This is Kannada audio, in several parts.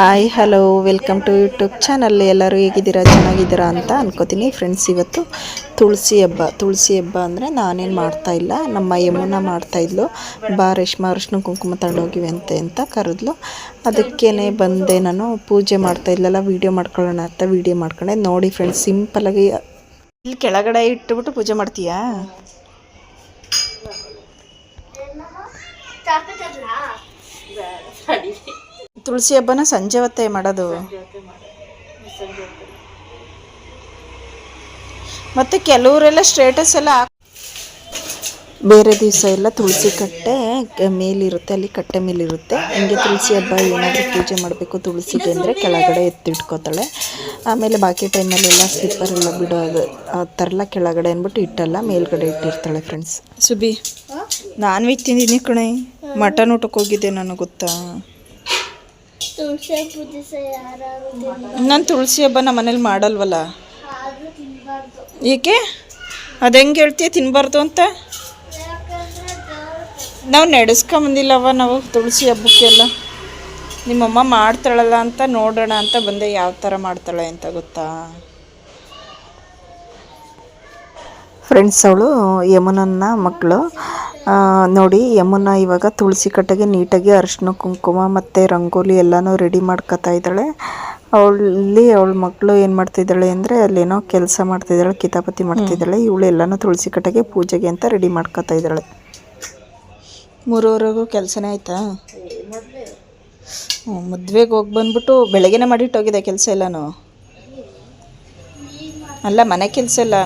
Hi hello welcome to YouTube channel ಎಲ್ಲರೂ ಹೇಗಿದ್ದೀರಾ? ಚೆನ್ನಾಗಿದ್ದೀರಾ ಅಂತ ಅನ್ಕೋತೀನಿ. ಫ್ರೆಂಡ್ಸ್ ಇವತ್ತು ತುಳಸಿ ಹಬ್ಬ. ತುಳಸಿ ಹಬ್ಬ ಅಂದರೆ ನಾನೇನು ಮಾಡ್ತಾ ಇಲ್ಲ. ನಮ್ಮ ಯಮುನ ಮಾಡ್ತಾ ಇದ್ಲು. ಬಾ ರೇಷ್ಮಾ ಅರಿಶಿನ ಕುಂಕುಮ ತಗೊಂಡೋಗಿವೆ ಅಂತೆ ಅಂತ ಕರೆದ್ಲು. ಅದಕ್ಕೇ ಬಂದೆ ನಾನು. ಪೂಜೆ ಮಾಡ್ತಾ ಇಲ್ಲಲ್ಲ ವೀಡಿಯೋ ಮಾಡ್ಕೊಳ್ಳೋಣ ಅಂತ ವೀಡಿಯೋ ಮಾಡ್ಕೊಂಡೆ. ನೋಡಿ ಫ್ರೆಂಡ್ಸ್ ಸಿಂಪಲಾಗಿ ಇಲ್ಲಿ ಕೆಳಗಡೆ ಇಟ್ಟುಬಿಟ್ಟು ಪೂಜೆ ಮಾಡ್ತೀಯಾ? ತುಳಸಿ ಹಬ್ಬನ ಸಂಜೆ ಹೊತ್ತೇ ಮಾಡೋದು. ಮತ್ತೆ ಕೆಲವರೆಲ್ಲ ಸ್ಟೇಟಸ್ ಎಲ್ಲ ಬೇರೆ ದಿವಸ ಎಲ್ಲ ತುಳಸಿ ಕಟ್ಟೆ ಮೇಲಿರುತ್ತೆ ಅಲ್ಲಿ ಕಟ್ಟೆ ಮೇಲಿರುತ್ತೆ. ಹಿಂಗೆ ತುಳಸಿ ಹಬ್ಬ ಏನಾದರೂ ಪೂಜೆ ಮಾಡಬೇಕು ತುಳಸಿಗೆ ಅಂದರೆ ಕೆಳಗಡೆ ಎತ್ತಿಟ್ಕೋತಾಳೆ. ಆಮೇಲೆ ಬಾಕಿ ಟೈಮಲ್ಲೆಲ್ಲ ಸ್ಲಿಪ್ಪರ್ ಎಲ್ಲ ಬಿಡೋದು ಆ ಥರಲ್ಲ ಕೆಳಗಡೆ ಅಂದ್ಬಿಟ್ಟು ಇಟ್ಟಲ್ಲ ಮೇಲ್ಗಡೆ ಇಟ್ಟಿರ್ತಾಳೆ ಫ್ರೆಂಡ್ಸ್ ಸುಬಿ ನಾನ್ ವೆಜ್ ತಿಂದಿದ್ದೀನಿ ಕಣೆ. ಮಟನ್ ಊಟಕ್ಕೆ ಹೋಗಿದ್ದೆ ನನಗೆ ಗೊತ್ತಾ? ತುಳಸಿ ಪೂಜೆ ಸಹ ಯಾರು ನಾನು ತುಳಸಿ ಹಬ್ಬ ನಮ್ಮ ಮನೇಲಿ ಮಾಡಲ್ವಲ್ಲ? ಆದ್ರೂ ಏಕೆ? ಅದು ಹೆಂಗೆ ಹೇಳ್ತೀಯ? ತಿನ್ನಬಾರ್ದು ಅಂತ? ನಾವು ನಡೆಸ್ಕೊಂಬಂದಿಲ್ಲವ ನಾವು ತುಳಸಿ ಹಬ್ಬಕ್ಕೆಲ್ಲ. ನಿಮ್ಮಮ್ಮ ಮಾಡ್ತಾಳಲ್ಲ ಅಂತ ನೋಡೋಣ ಅಂತ ಬಂದೆ. ಯಾವ ಥರ ಮಾಡ್ತಾಳೆ ಅಂತ ಗೊತ್ತಾ? ಫ್ರೆಂಡ್ಸ್ ಅವಳು ಯಮುನನ್ನ ಮಕ್ಕಳು ನೋಡಿ, ಯಮುನ ಇವಾಗ ತುಳಸಿ ಕಟ್ಟೆಗೆ ನೀಟಾಗಿ ಅರಿಶಿನ, ಕುಂಕುಮ ಮತ್ತು ರಂಗೋಲಿ ಎಲ್ಲನೂ ರೆಡಿ ಮಾಡ್ಕೊತಾ ಇದ್ದಾಳೆ. ಅವಳಲ್ಲಿ ಅವಳ ಮಕ್ಕಳು ಏನು ಮಾಡ್ತಿದ್ದಾಳೆ ಅಂದರೆ ಅಲ್ಲೇನೋ ಕೆಲಸ ಮಾಡ್ತಿದ್ದಾಳೆ, ಕಿತಾಪತಿ ಮಾಡ್ತಿದ್ದಾಳೆ. ಇವಳು ಎಲ್ಲನೂ ತುಳಸಿ ಕಟ್ಟೆಗೆ ಪೂಜೆಗೆ ಅಂತ ರೆಡಿ ಮಾಡ್ಕೊತಾ ಇದ್ದಾಳೆ. ಮೂರುವರೆಗೂ ಕೆಲಸನೇ ಆಯ್ತಾ? ಮದುವೆಗೆ ಹೋಗಿ ಬಂದ್ಬಿಟ್ಟು ಬೆಳಗ್ಗೆನೇ ಮಾಡಿಟ್ಟೋಗಿದೆ ಕೆಲಸ ಎಲ್ಲನೂ. ಅಲ್ಲ, ಮನೆ ಕೆಲಸ ಎಲ್ಲ.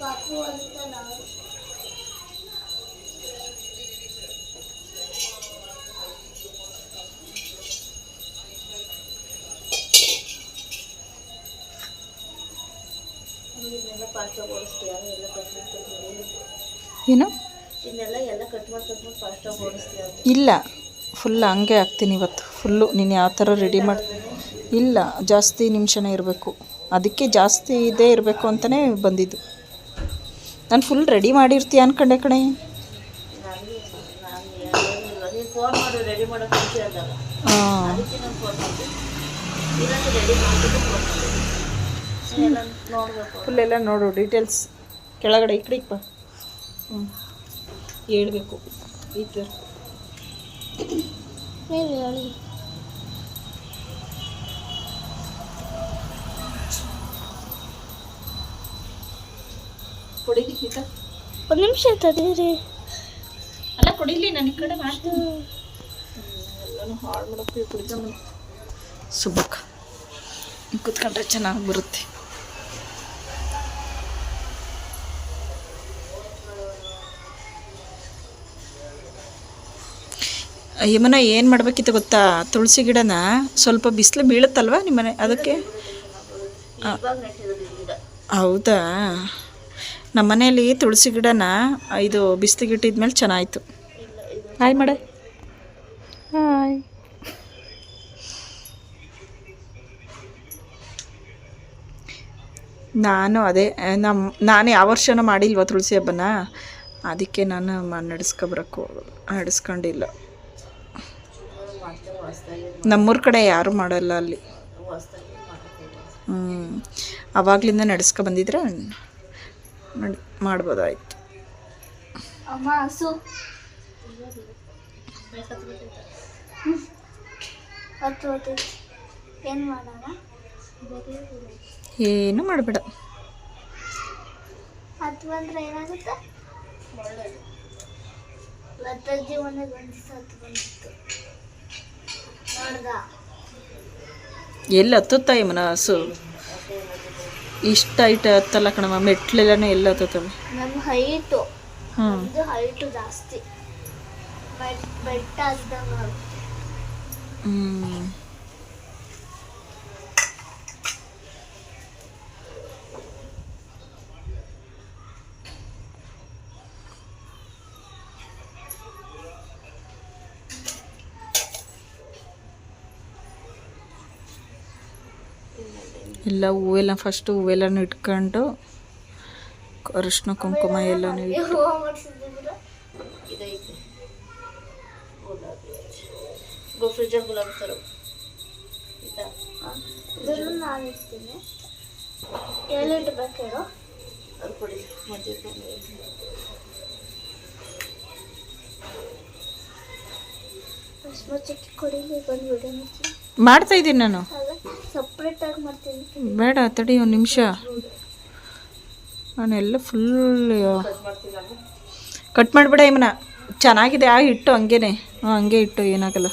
ಪಾಪು ಅಂತ ನಾವು ಏನು ಇನ್ನೆಲ್ಲ ಎಲ್ಲ ಕಟ್ ಮಾಡಿ ಕಟ್ ಮಾಡಿ ಫಾಸ್ಟಾಗಿ ಓಡಿಸ್ತೀವಿ ಇಲ್ಲ ಫುಲ್ ಹಂಗೆ ಹಾಕ್ತೀನಿ ಇವತ್ತು. ಫುಲ್ಲು ನೀನು ಯಾವ ಥರ ರೆಡಿ ಮಾಡಿ ಇಲ್ಲ ಜಾಸ್ತಿ ನಿಮಿಷನೇ ಇರಬೇಕು. ಅದಕ್ಕೆ ಜಾಸ್ತಿ ಇದೇ ಇರಬೇಕು ಅಂತಲೇ ಬಂದಿದ್ದು. ನಾನು ಫುಲ್ ರೆಡಿ ಮಾಡಿರ್ತೀಯ ಅನ್ಕಂಡೆ ಕಣೆ. ಹಾಂ. ಎಲ್ಲ ನೋಡಬೇಕು. ಫುಲ್ ಎಲ್ಲ ನೋಡು ಡೀಟೇಲ್ಸ್ ಕೆಳಗಡೆ ಈ ಕಡೆ ಹ್ಞೂ ಹೇಳ್ಬೇಕು. ಈ ಥರ. ನೀವು ಹೇಳಿ. ಕುಡೀಲಿ ಗೀತಾ? ಒಂದು ನಿಮಿಷ ತದೀರಿ ಅಲ್ಲ ಕೊಡಿಲಿ ನನ್ನ ಕಡೆ ಮಾಡ್ತೀನಿ. ಎಲ್ಲನೂ ಹಾಳು ಮಾಡೋಕ್ಕೆ ಕುಡಿದ ಸುಬ್ಬಕ್ಕ ಕುತ್ಕೊಂಡ್ರೆ ಚೆನ್ನಾಗಿ ಬರುತ್ತೆ. ಯಮುನ ಏನು ಮಾಡಬೇಕಿತ್ತು ಗೊತ್ತಾ? ತುಳಸಿ ಗಿಡನ ಸ್ವಲ್ಪ ಬಿಸಿಲು ಬೀಳುತ್ತಲ್ವ ನಿಮ್ಮನೆ ಅದಕ್ಕೆ? ಹೌದಾ? ನಮ್ಮ ಮನೆಯಲ್ಲಿ ತುಳಸಿ ಗಿಡನ ಇದು ಬಿಸಿಲಿಗೆ ಮೇಲೆ ಚೆನ್ನಾಯಿತು. ಹಾಯ್ ಮಾಡ. ಹಾಯ್. ನಾನು ಅದೇ ನಮ್ಮ ನಾನು ಯಾವ ವರ್ಷನೂ ಮಾಡಿಲ್ವ ತುಳಸಿ ಹಬ್ಬನ? ಅದಕ್ಕೆ ನಾನು ನಡೆಸ್ಕೊಬರಕ್ಕೆ ನಡೆಸ್ಕೊಂಡಿಲ್ಲ. ನಮ್ಮೂರ ಕಡೆ ಯಾರೂ ಮಾಡಲ್ಲ ಅಲ್ಲಿ. ಹ್ಞೂ ಆವಾಗಲಿಂದ ನಡೆಸ್ಕೊ ಬಂದಿದ್ರೆ ನಡ್ ಮಾಡ್ಬೋದಾಯ್ತು. ಏನು ಮಾಡಬೇಡ. ಏನಾಗುತ್ತೆ? ಎಲ್ಲಿ ಹತ್ತುತ್ತಾ ಮನ ಹಸು? ಇಷ್ಟ ಐಟ ಹತ್ತಲ್ಲ ಕಣಮ್ಮ ಮೆಟ್ಲೆಲ್ಲನೂ ಎಲ್ಲ ಹತ್ತತ್ತವೆ? ನಮ್ಮ ಹೈಟು ಹ್ಞೂ ಹೈಟು ಜಾಸ್ತಿ. ಬೆಟ್ ಬೆಟ್ಟ ಹ್ಞೂ ಎಲ್ಲ ಹೂವೆಲ್ಲ ಫಸ್ಟು ಹೂವೆಲ್ಲನೂ ಇಟ್ಕೊಂಡು ಅರಿಶಿನ ಕುಂಕುಮ ಎಲ್ಲನೂ ಇಟ್ಟು. ಕೊಡಿಲಿ ಮಾಡಿಸಿದ್ರ ಮಾಡ್ತಾ ಇದ್ದೀನಿ ನಾನು. ಬೇಡ ತಡಿ ಒಂದು ನಿಮಿಷ. ನಾನೆಲ್ಲ ಫುಲ್ ಕಟ್ ಮಾಡಿಬಿಡ ಇಮ್ಮನ ಚೆನ್ನಾಗಿದೆ ಆ ಇಟ್ಟು ಹಂಗೇನೆ. ಹಾಂ ಹಂಗೆ ಇಟ್ಟು ಏನಾಗಲ್ಲ.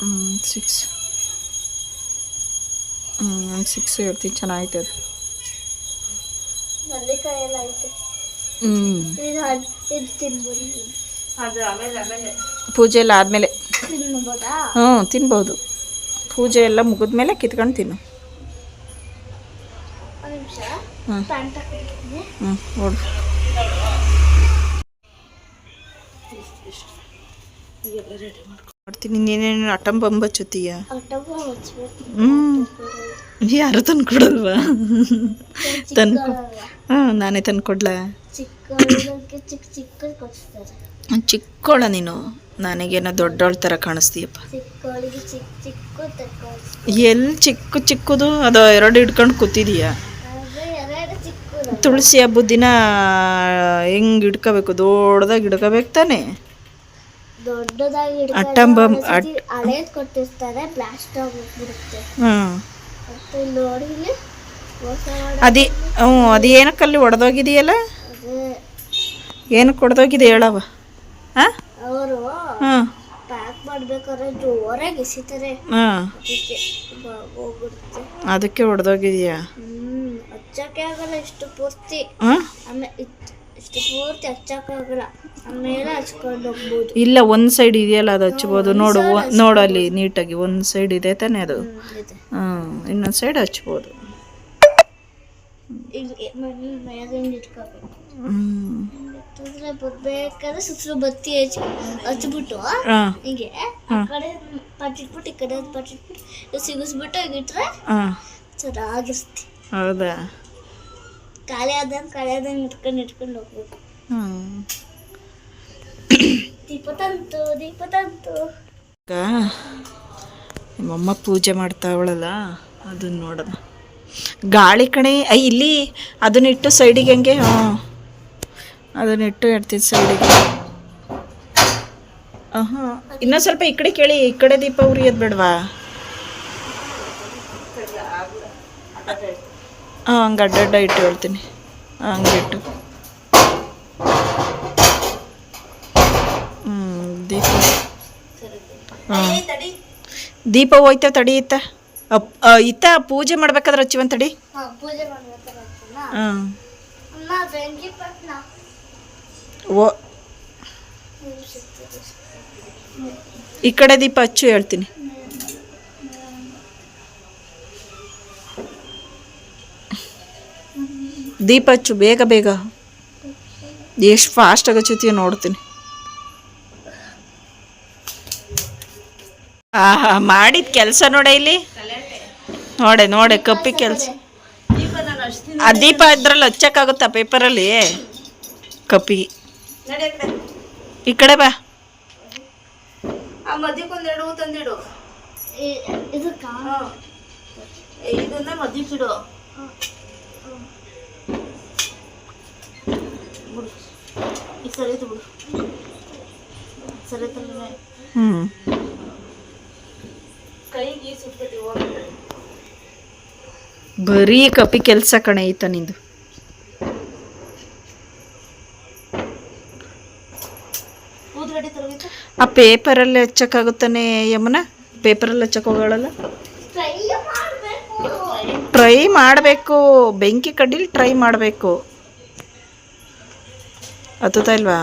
ಹ್ಞೂ ಸಿಕ್ಸ್ ಹ್ಞೂ ಸಿಕ್ಸ್ ಹೇಳ್ತೀನಿ ಚೆನ್ನಾಗೈತೆ ಅದು. ಹ್ಞೂ ಪೂಜೆ ಎಲ್ಲ ಆದಮೇಲೆ. ಹ್ಞೂ ತಿನ್ಬೋದು. ಪೂಜೆ ಎಲ್ಲ ಮುಗಿದ್ಮೇಲೆ ಕಿತ್ಕೊಂಡು ತಿನ್ನು. ಹ್ಞೂ. ಹ್ಞೂ ನೋಡು. ಮಾಡ್ತೀನಿ ನೀನೇನು ಅಟಂ ಬಂಬ ಚುತ್ತೀಯ ಅಟವ ಹಚ್ಬೇಕು. ಹ್ಞೂ. ಯಾರು ತಂದು ಕೊಡಲ್ವಾ? ತಂದು ಹಾಂ ನಾನೇ ತಂದು ಕೊಡ್ಲಾ? ಚಿಕ್ಕ ನೀನು? ನನಗೇನೋ ದೊಡ್ಡವಳ ಥರ ಕಾಣಿಸ್ತೀಯಪ್ಪ. ಎಲ್ಲಿ ಚಿಕ್ಕ ಚಿಕ್ಕದು? ಅದು ಎರಡು ಹಿಡ್ಕೊಂಡು ಕೂತಿದೀಯ? ತುಳಸಿ ಹಬ್ಬದ ದಿನ ಹೆಂಗೆ ಹಿಡ್ಕೋಬೇಕು? ದೊಡ್ಡದಾಗಿ ಹಿಡ್ಕೋಬೇಕು ತಾನೆ? ಅಟ್ಟಂಬ ಹ್ಞೂ ಅದಿ ಹ್ಞೂ ಅದು ಏನಕ್ಕಲ್ಲಿ ಒಡೆದೋಗಿದೆಯಲ್ಲ? ಅದೇ. ಏನಕ್ಕೆ ಒಡೆದೋಗಿದೆ ಹೇಳವ ಹಾಂ ಪ್ಯಾಕ್ ಮಾಡ್ಬೇಕಾದ್ರೆ ಜೋರಾಗಿ ಎಸಿತಾರೆ. ಅದಕ್ಕೆ ಹೊಡೆದೋಗಿದ್ಯಾ ಹೋಗ್ಬಿಡುತ್ತೆ. ಅದಕ್ಕೆ ಒಡೆದೋಗಿದೆಯಾ ಹ್ಮ್ ಹಚ್ಚಕ್ಕೆ ಆಗಲ್ಲ ಇಷ್ಟು ಪೂರ್ತಿ. ಹಾಂ. ಆಮೇಲೆ ಇಷ್ಟು ಪೂರ್ತಿ ಹಚ್ಚಕ್ಕಾಗಲ್ಲ ಆಮೇಲೆ ಹಚ್ಕೊಂಡು ಹೋಗ್ಬೋದು. ಇಲ್ಲ ಒಂದು ಸೈಡ್ ಇದೆಯಲ್ಲ ಅದು ಹಚ್ಬೋದು. ನೋಡು ನೋಡು ಅಲ್ಲಿ ನೀಟಾಗಿ ಒಂದು ಸೈಡ್ ಇದೆ ತಾನೇ ಅದು. ಹ್ಮ್, ಇನ್ನೊಂದು ಸೈಡ್ ಹಚ್ಬೋದು. ಹ್ಮ್. ಇಟ್ಟಿದ್ರೆ ಬರ್ಬೇಕಾದ್ರೆ ಸುತ್ತಲೂ ಬತ್ತಿ ಹಚ್ಚಿ ಹಚ್ಬಿಟ್ಟು ಹೀಗೆ ಆ ಕಡೆ ಪಟ್ಟಿಟ್ಬಿಟ್ಟು ಈ ಕಡೆ ಪಟ್ಟಿಟ್ಬಿಟ್ಟು ಸಿಗಿಸ್ಬಿಟ್ಟು ಈಗ ಇಟ್ರೆ ಹಾಂ. ಚೆನ್ನಾಗಿರ್ತಿ ಹೌದಾ? ಖಾಲಿ ಆದಂಗೆ ಖಾಲಿ ಆದಂಗೆ ಇಟ್ಕೊಂಡು ಇಟ್ಕೊಂಡು ಹೋಗ್ಬೇಕು. ದೀಪ ತಂತು ದೀಪ ತಂತು ನಿಮ್ಮಮ್ಮ ಪೂಜೆ ಮಾಡ್ತಾವಳಲ್ಲ ಅದನ್ನ ನೋಡೋಣ. ಗಾಳಿ ಕಣೆ ಇಲ್ಲಿ ಇಲ್ಲಿ ಅದನ್ನಿಟ್ಟು ಸೈಡಿಗೆ ಹಂಗೆ ಹಾಂ. ಅದನ್ನಿಟ್ಟು ಇಡ್ತೀನಿ ಸೈಡಿಗೆ. ಹಾಂ ಇನ್ನೊಂದು ಸ್ವಲ್ಪ ಈ ಕಡೆ ಕೇಳಿ ಈ ಕಡೆ ದೀಪ ಉರಿಯೋದು ಬೇಡವಾ? ಹಾಂ ಹಂಗೆ ಅಡ್ಡಡ್ಡ ಇಟ್ಟು ಹೇಳ್ತೀನಿ. ಹಂಗೆ ಇಟ್ಟು. ಹ್ಞೂ ದೀಪ. ಹಾಂ. ದೀಪ ಹೋಯ್ತೇವೆ ತಡಿ ಇತ್ತ? ಇತ್ತ ಪೂಜೆ ಮಾಡ್ಬೇಕಾದ್ರೆ ಹಚ್ಚಿವಂತ ತಡಿ. ಹಾಂ ಪೂಜೆ ಮಾಡ್ಬೇಕಲ್ಲ ಹಾಂ ಅಮ್ಮ ಬೆಂಕಿ ಪಟ್ನ ಓ ಈ ಕಡೆ ದೀಪ ಹಚ್ಚು, ಹೇಳ್ತೀನಿ. ದೀಪ ಹಚ್ಚು, ಬೇಗ ಬೇಗ. ಎಷ್ಟು ಫಾಸ್ಟಾಗಿ ಹಚ್ಚುತ್ತೀಯ ನೋಡ್ತೀನಿ. ಆಹಾ, ಮಾಡಿದ ಕೆಲಸ ನೋಡ ಇಲ್ಲಿ. ನೋಡೆ ನೋಡೆ, ಕಪ್ಪಿ ಕೆಲಸ. ಆ ದೀಪ ಇದ್ರಲ್ಲಿ ಹಚ್ಚಕ್ಕಾಗುತ್ತಾ ಪೇಪರಲ್ಲಿ ಕಪ್ಪಿ. ಈ ಕಡೆ ಬಾ. ಆ ಮದ್ಯಕ್ಕೊಂದೆರಡು ಹೂ ತಂದಿಡು. ಇದನ್ನ ಮದ್ಯಕ್ಕಿಡು ಬಿಡು. ಈ ಸರಿ ಬಿಡು. ಸರಿ ತಂದ್ರೆ ಹ್ಞೂ ಕೈಗೆ ಸುಟ್ಬಿಟ್ಟು ಹೋಗಿ ಬರೀ ಕಪಿ ಕೆಲಸ ಕಣೆ ಐತ ನಿಂದು. ಪೇಪರಲ್ಲಿ ಹಚ್ಚಕ್ಕಾಗುತ್ತಾನೆ ಯಮುನ? ಪೇಪರಲ್ಲಿ ಹಚ್ಚಕ್ ಹೋಗಲ್ಲ ಟ್ರೈ ಮಾಡಬೇಕು. ಬೆಂಕಿ ಕಡ್ಡಿಲಿ ಟ್ರೈ ಮಾಡಬೇಕು. ಹತ್ತುತ್ತಾ ಇಲ್ವಾ?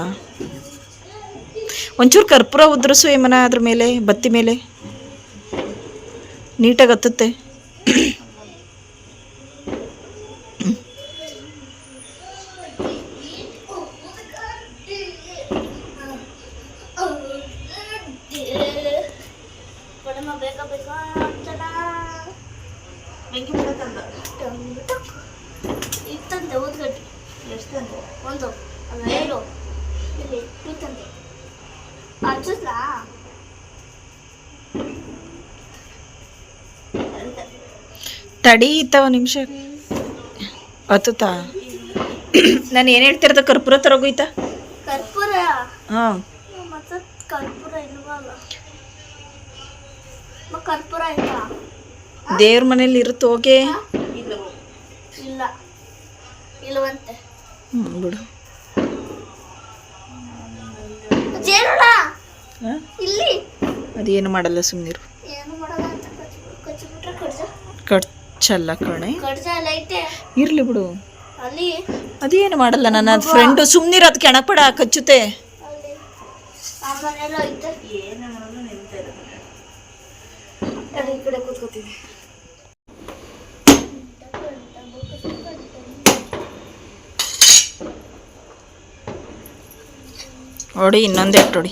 ಒಂಚೂರು ಕರ್ಪೂರ ಉದ್ರಸು ಯಮನ ಅದ್ರ ಮೇಲೆ, ಬತ್ತಿ ಮೇಲೆ. ನೀಟಾಗಿ ಹತ್ತುತ್ತೆ ಬೇಗ ಬೇಗ ಬೆಂಕಿ ಬಿಡತ್ತಂದ ಇತ್ತಂತೆ ಊದ್ಗಡ್ಡಿ ಎಷ್ಟಂತೆ ಒಂದು ಎರಡು ಇಲ್ಲಿ ಟೂ ತಂದೆ ಹಚ್ಚಿಸ್ಲಾ ತಡಿ ಒಂದು ನಿಮಿಷ. ಹತ್ತುತ್ತಾ ನಾನು ಏನು ಹೇಳ್ತಿರೋದ? ಕರ್ಪೂರ ತರೋಗೋಯ್ತಾ? ಕರ್ಪೂರ? ಹಾಂ. ಮತ್ತೆ ಕರ್ಪೂರ ಇಲ್ವಲ್ಲ? ಮ ಕರ್ಪೂರ ಆಯ್ತಾ? ದೇವ್ರ ಮನೇಲಿ ಇರುತ್ತೆ ಓಕೆ ಇಲ್ಲ. ಇಲ್ವಂತೆ. ಹ್ಞೂ ಬಿಡು. ಜೇನುಳ ಹಾಂ ಇಲ್ಲಿ. ಅದೇನು ಮಾಡಲ್ಲ ಸುಮ್ಮನಿರು ಏನು ಮಾಡಲ್ಲ ಅಂತ ಕಚ್ಚಿಬಿಟ್ರೆ ಕಡ್ಜ? ಕಡ್ಚಲ್ಲ ಕಣೆ. ಇರ್ಲಿ ಇರಲಿ ಬಿಡು. ಅಲ್ಲಿ. ಅದೇನು ಮಾಡಲ್ಲ ನನ್ನ ಅದು ಫ್ರೆಂಡು ಸುಮ್ಮನಿರು ಅದು ಕೆಣಪಡ ಕಚ್ಚುತ್ತೆ. ನೋಡಿ ಇನ್ನೊಂದು ಮನೆಯಲ್ಲ ಐತೆ ಏನು ಮಾಡೋದು ನಿಂತಿಲ್ಲ ಈ ಕಡೆ ಕೂತ್ಕೋತೀವಿ ಹೊಡಿ ಇನ್ನೊಂದು ಎಟ್ಟು ಹೊಡಿ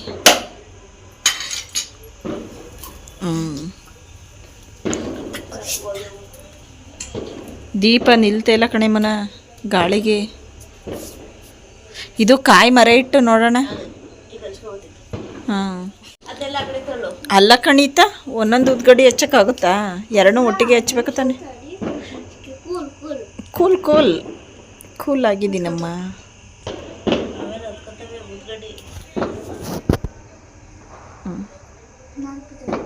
ಹ್ಞೂ ದೀಪ ನಿಲ್ತಾ ಇಲ್ಲ ಕಣೆ ಮನ, ಗಾಳಿಗೆ. ಇದು ಕಾಯಿ ಮರ ಇಟ್ಟು ನೋಡೋಣ. ಹಾಂ ಅಲ್ಲ ಕಣೀತ, ಒಂದೊಂದು ಉದ್ಗಡಿ ಹಚ್ಚಕ್ಕಾಗುತ್ತಾ? ಎರಡೂ ಒಟ್ಟಿಗೆ ಹಚ್ಬೇಕು ತಾನೆ. Cool cool. ಕೂಲ್ ಆಗಿದ್ದೀನಮ್ಮ. ಹ್ಞೂ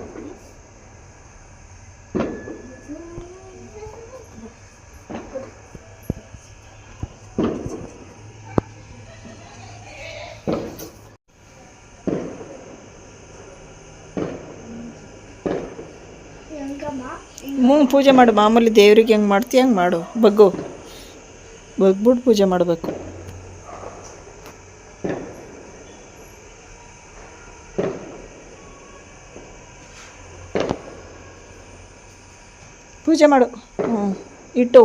ಹ್ಞೂ ಪೂಜೆ ಮಾಡು. ಮಾಮೂಲಿ ದೇವ್ರಿಗೆ ಹೆಂಗೆ ಮಾಡ್ತೀಯ ಹಂಗೆ ಮಾಡು. ಬಗ್ಗು. ಬಗ್ಬಿಟ್ಟು ಪೂಜೆ ಮಾಡಬೇಕು. ಪೂಜೆ ಮಾಡು. ಹ್ಞೂ ಇಟ್ಟು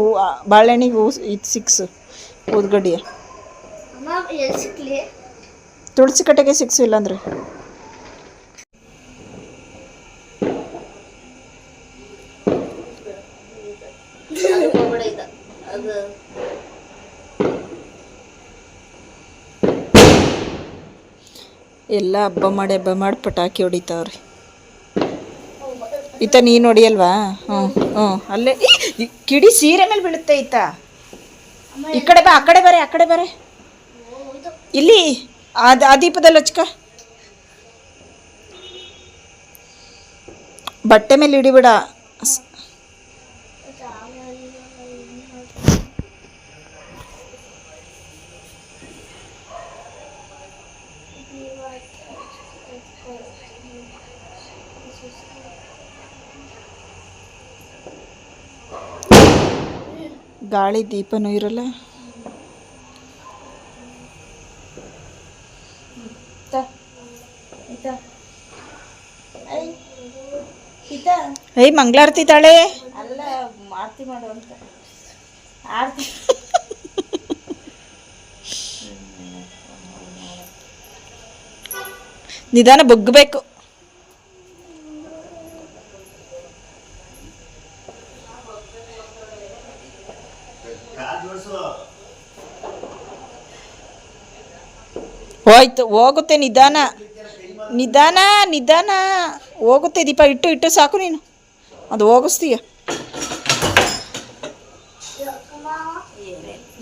ಬಾಳೆಹಣ್ಣಿಗೆ ಹೂ ಇದು ಸಿಕ್ಸು ಊದ್ಗಡ್ಡಿಯ ತುಳಸಿ ಕಟ್ಟೆಗೆ ಸಿಕ್ಸು ಇಲ್ಲಾಂದ್ರೆ ಅದು ಹೋಗ್ಬೇಡ ಇದ ಎಲ್ಲ ಹಬ್ಬ ಮಾಡಿ ಹಬ್ಬ ಮಾಡಿ ಪಟಾಕಿ ಹೊಡಿತಾವ್ರಿ. ಈತ ನೀನು ಹೊಡಿಯಲ್ವಾ? ಹ್ಞೂ ಹ್ಞೂ. ಅಲ್ಲೇ ಕಿಡಿ ಸೀರೆ ಮೇಲೆ ಬೀಳುತ್ತೆ ಈತ. ಈ ಕಡೆ ಬಾ, ಆ ಕಡೆ ಬರೆ, ಆ ಕಡೆ ಬರೆ. ಇಲ್ಲಿ, ಆ ದೀಪದಲ್ಲಿ ಹಚ್ಕ. ಬಟ್ಟೆ ಮೇಲೆ ಹಿಡಿಬಿಡ ಗಾಳಿ ದೀಪನೂ ಇರಲ್ಲ. ಏಯ್ ಮಂಗಳಾರತಿ ತಾಳೆ. ಅಲ್ಲ ಆರತಿ ಮಾಡು ಅಂತ. ಆರತಿ. ನಿಧಾನ ಬಗ್ಗಬೇಕು. ಹೋಯ್ತು ಹೋಗುತ್ತೆ ನಿಧಾನ. ನಿಧಾನ ನಿಧಾನ. ಹೋಗುತ್ತೆ ದೀಪ ಇಟ್ಟು ಇಟ್ಟು ಸಾಕು ನೀನು. ಅದು ಹೋಗಿಸ್ತೀಯ.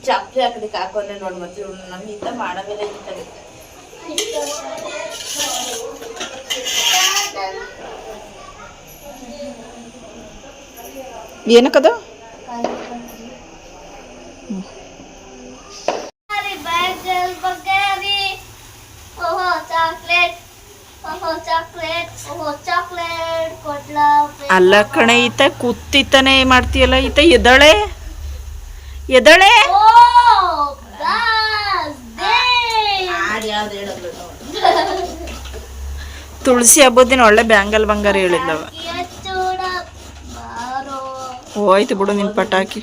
ಚಪ್ಪಲಿ ಆ ಕಡೆ ಹಾಕೊಂಡೆ ನೋಡಿ ಮತ್ತೆ ಇವ್ಳು ನಮ್ಮಿಂದ ಮಾಡಬೇಡ ಇರ್ತಾರೆ. ಏನಕ್ಕದು? ಓಹೋ ಚಾಕ್ಲೇಟ್ ಓಹೋ ಚಾಕ್ಲೇಟ್ ಅಲ್ಲ ಕಣೆ ಈತ ಕೂತಿತಾನೆ ಮಾಡ್ತೀಯಲ್ಲ ಈತ ಎದಳೆ? ಎದಳೆ? ಓ ಗಾಸ್ ದೇ. ಆಡಿ ಯಾವ್ದು ಹೇಳೋದು ತುಳಸಿ ಹಬ್ಬದ ದಿನ ಒಳ್ಳೆ ಬ್ಯಾಂಗಲ್ ಬಂಗಾರ ಹೇಳಿದ್ದವ ಹೋಯ್ತು ಬಿಡು ನಿನ್ ಪಟಾಕಿ.